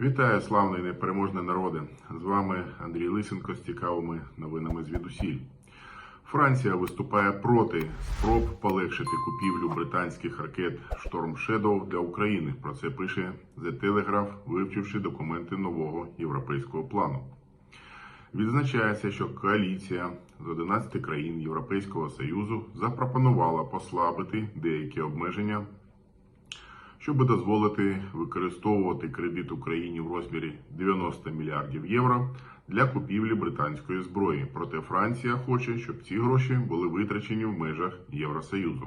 Вітаю, славний непереможний народи! З вами Андрій Лисенко з цікавими новинами звідусіль. Франція виступає проти спроб полегшити купівлю британських ракет Storm Shadow для України. Про це пише The Telegraph, вивчивши документи нового європейського плану. Відзначається, що коаліція з 11 країн Європейського Союзу запропонувала послабити деякі обмеження щоб дозволити використовувати кредит Україні в розмірі 90 мільярдів євро для купівлі британської зброї. Проте Франція хоче, щоб ці гроші були витрачені в межах Євросоюзу.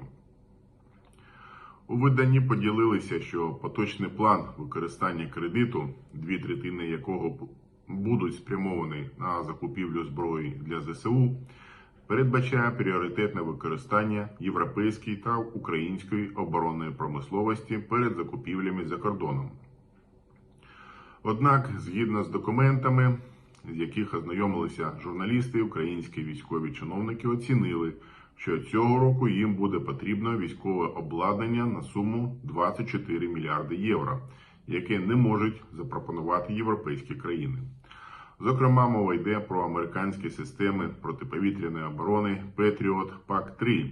У виданні поділилися, що поточний план використання кредиту, дві третини якого будуть спрямовані на закупівлю зброї для ЗСУ, передбачає пріоритетне використання європейської та української оборонної промисловості перед закупівлями за кордоном. Однак, згідно з документами, з яких ознайомилися журналісти, українські військові чиновники оцінили, що цього року їм буде потрібно військове обладнання на суму 24 мільярди євро, яке не можуть запропонувати європейські країни. Зокрема, мова йде про американські системи протиповітряної оборони Patriot PAC-3.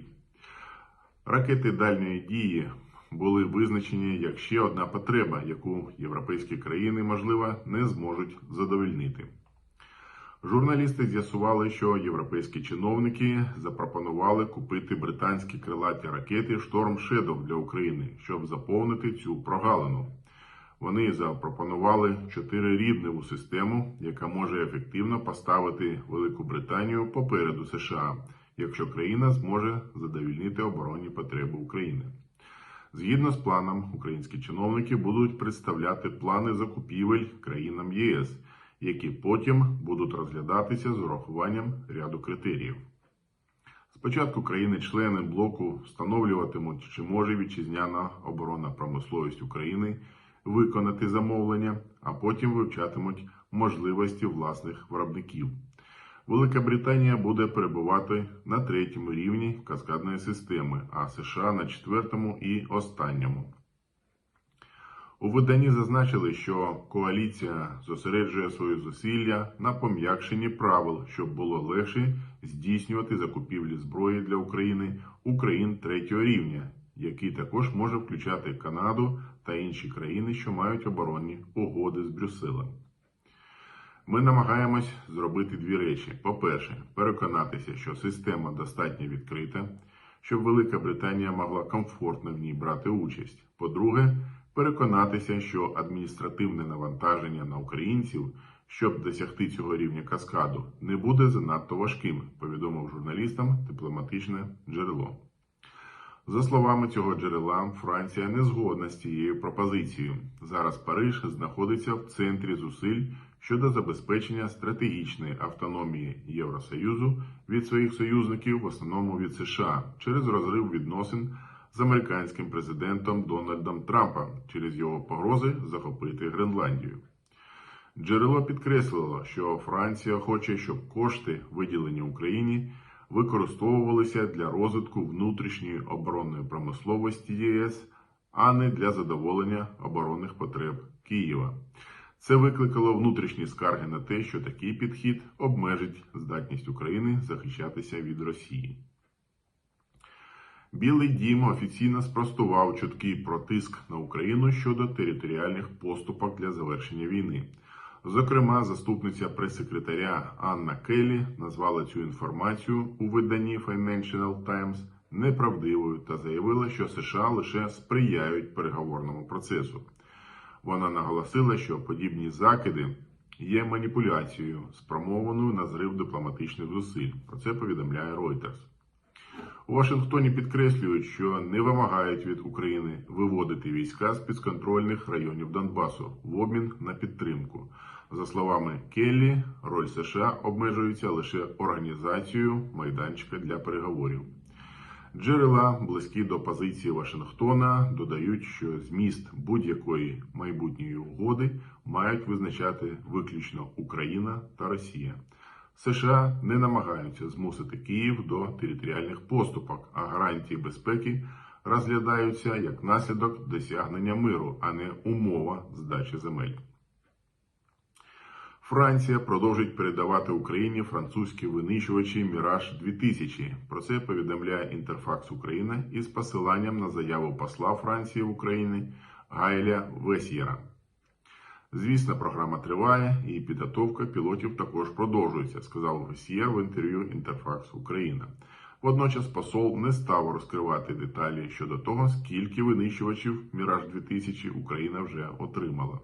Ракети дальньої дії були визначені як ще одна потреба, яку європейські країни, можливо, не зможуть задовольнити. Журналісти з'ясували, що європейські чиновники запропонували купити британські крилаті ракети Storm Shadow для України, щоб заповнити цю прогалину. Вони запропонували чотирирівневу систему, яка може ефективно поставити Велику Британію попереду США, якщо країна зможе задовільнити оборонні потреби України. Згідно з планом, українські чиновники будуть представляти плани закупівель країнам ЄС, які потім будуть розглядатися з урахуванням ряду критеріїв. Спочатку країни-члени блоку встановлюватимуть, чи може вітчизняна оборонна промисловість України виконати замовлення, а потім вивчатимуть можливості власних виробників. Велика Британія буде перебувати на третьому рівні каскадної системи, а США на четвертому і останньому. У виданні зазначили, що коаліція зосереджує свої зусилля на пом'якшенні правил, щоб було легше здійснювати закупівлі зброї для України у країн третього рівня, який також може включати Канаду та інші країни, що мають оборонні угоди з Брюсселем. Ми намагаємось зробити дві речі: по-перше, переконатися, що система достатньо відкрита, щоб Велика Британія могла комфортно в ній брати участь. По-друге, переконатися, що адміністративне навантаження на українців, щоб досягти цього рівня каскаду, не буде занадто важким, повідомив журналістам дипломатичне джерело. За словами цього джерела, Франція не згодна з цією пропозицією. Зараз Париж знаходиться в центрі зусиль щодо забезпечення стратегічної автономії Євросоюзу від своїх союзників, в основному від США, через розрив відносин з американським президентом Дональдом Трампом через його погрози захопити Гренландію. Джерело підкреслило, що Франція хоче, щоб кошти, виділені Україні, використовувалися для розвитку внутрішньої оборонної промисловості ЄС, а не для задоволення оборонних потреб Києва. Це викликало внутрішні скарги на те, що такий підхід обмежить здатність України захищатися від Росії. Білий дім офіційно спростував чутки про тиск на Україну щодо територіальних поступок для завершення війни. Зокрема, заступниця прес-секретаря Анна Келлі назвала цю інформацію у виданні Financial Times неправдивою та заявила, що США лише сприяють переговорному процесу. Вона наголосила, що подібні закиди є маніпуляцією, спрямованою на зрив дипломатичних зусиль. Про це повідомляє Reuters. У Вашингтоні підкреслюють, що не вимагають від України виводити війська з підконтрольних районів Донбасу в обмін на підтримку. За словами Келлі, роль США обмежується лише організацією майданчика для переговорів. Джерела, близькі до позиції Вашингтона, додають, що зміст будь-якої майбутньої угоди мають визначати виключно Україна та Росія. США не намагаються змусити Київ до територіальних поступок, а гарантії безпеки розглядаються як наслідок досягнення миру, а не умова здачі земель. Франція продовжить передавати Україні французькі винищувачі Міраж 2000 Про це повідомляє Інтерфакс Україна із посиланням на заяву посла Франції в Україні Гайля Весьєра. Звісно, програма триває і підготовка пілотів також продовжується, сказав Весьєр в інтерв'ю Інтерфакс Україна. Водночас посол не став розкривати деталі щодо того, скільки винищувачів Міраж 2000 Україна вже отримала.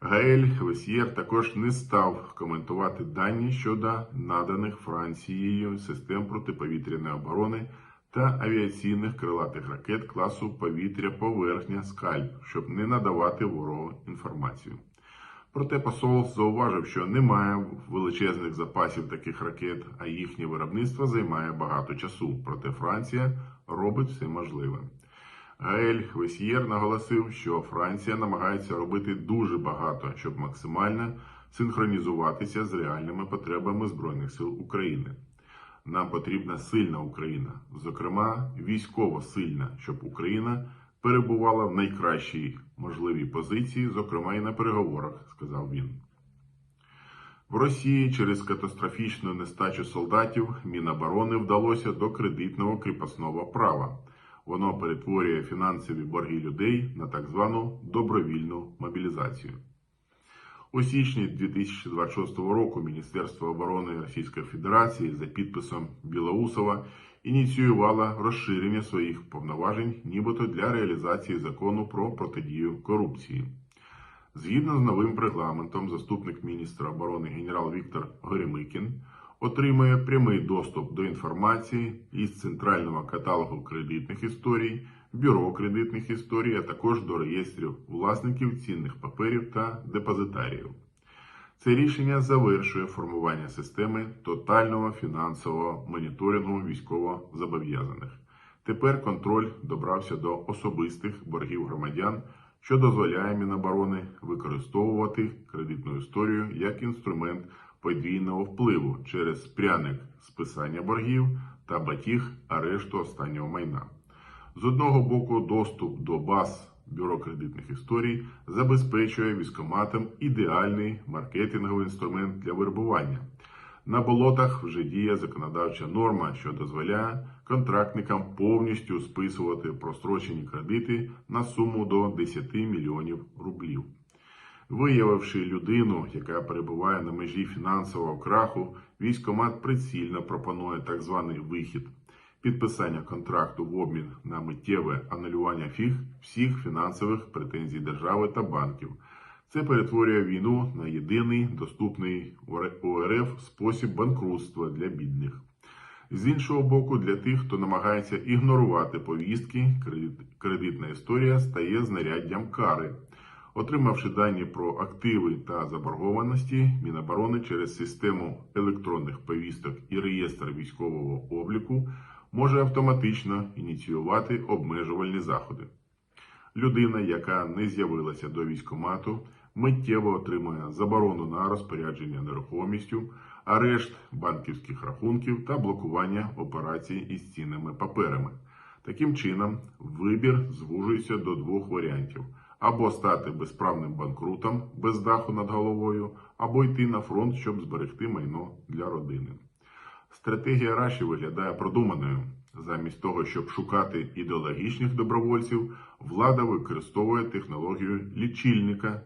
Гаель Весьєр також не став коментувати дані щодо наданих Францією систем протиповітряної оборони та авіаційних крилатих ракет класу повітря-поверхня Скальп, щоб не надавати ворогу інформацію. Проте посол зауважив, що немає величезних запасів таких ракет, а їхнє виробництво займає багато часу. Проте Франція робить все можливе. Гаель Весьєр наголосив, що Франція намагається робити дуже багато, щоб максимально синхронізуватися з реальними потребами Збройних сил України. Нам потрібна сильна Україна, зокрема військово сильна, щоб Україна перебувала в найкращій можливій позиції, зокрема і на переговорах, сказав він. В Росії через катастрофічну нестачу солдатів Міноборони вдалося до кредитного кріпосного права. Воно перетворює фінансові борги людей на так звану добровільну мобілізацію. У січні 2026 року Міністерство оборони Російської Федерації за підписом Білоусова ініціювало розширення своїх повноважень, нібито для реалізації закону про протидію корупції. Згідно з новим регламентом, заступник міністра оборони генерал Віктор Горемикін отримує прямий доступ до інформації із центрального каталогу кредитних історій, бюро кредитних історій, а також до реєстрів власників цінних паперів та депозитаріїв. Це рішення завершує формування системи тотального фінансового моніторингу військовозобов'язаних. Тепер контроль добрався до особистих боргів громадян, що дозволяє Міноборони використовувати кредитну історію як інструмент подвійного впливу через пряник списання боргів та батіг арешту останнього майна. З одного боку, доступ до баз бюро кредитних історій забезпечує військоматам ідеальний маркетинговий інструмент для вербування. На болотах вже діє законодавча норма, що дозволяє контрактникам повністю списувати прострочені кредити на суму до 10 мільйонів рублів. Виявивши людину, яка перебуває на межі фінансового краху, військомат прицільно пропонує так званий вихід підписання контракту в обмін на миттєве анулювання фіг всіх фінансових претензій держави та банків. Це перетворює війну на єдиний доступний УРФ спосіб банкрутства для бідних. З іншого боку, для тих, хто намагається ігнорувати повістки, кредитна історія стає знаряддям кари. Отримавши дані про активи та заборгованості, Міноборони через систему електронних повісток і реєстр військового обліку може автоматично ініціювати обмежувальні заходи. Людина, яка не з'явилася до військомату, миттєво отримує заборону на розпорядження нерухомістю, арешт банківських рахунків та блокування операцій із цінними паперами. Таким чином, вибір звужується до двох варіантів: або стати безправним банкрутом без даху над головою, або йти на фронт, щоб зберегти майно для родини. Стратегія Раші виглядає продуманою. Замість того, щоб шукати ідеологічних добровольців, влада використовує технологію лічильника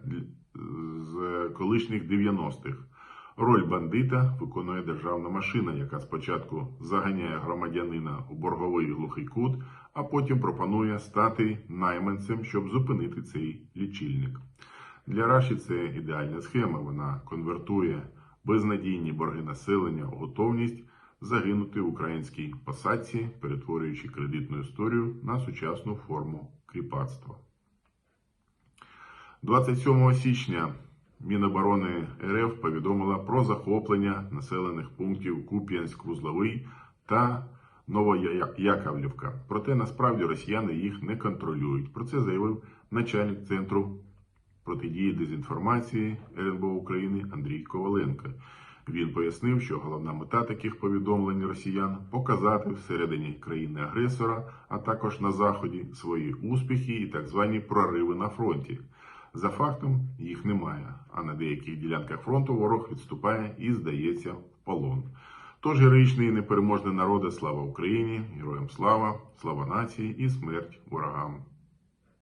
з колишніх 90-х. Роль бандита виконує державна машина, яка спочатку заганяє громадянина у борговий глухий кут, а потім пропонує стати найманцем, щоб зупинити цей лічильник. Для Раші це ідеальна схема. Вона конвертує безнадійні борги населення у готовність загинути в українській посадці, перетворюючи кредитну історію на сучасну форму кріпацтва. 27 січня Міноборони РФ повідомила про захоплення населених пунктів Куп'янськ-Вузловий та Новояковлівка. Проте насправді росіяни їх не контролюють. Про це заявив начальник центру протидії дезінформації РНБО України Андрій Коваленко. Він пояснив, що головна мета таких повідомлень росіян показати всередині країни-агресора, а також на заході свої успіхи і так звані прориви на фронті. За фактом їх немає, а на деяких ділянках фронту ворог відступає і здається в полон. Тож героїчний і непереможний народи, слава Україні, героям слава, слава нації і смерть ворогам.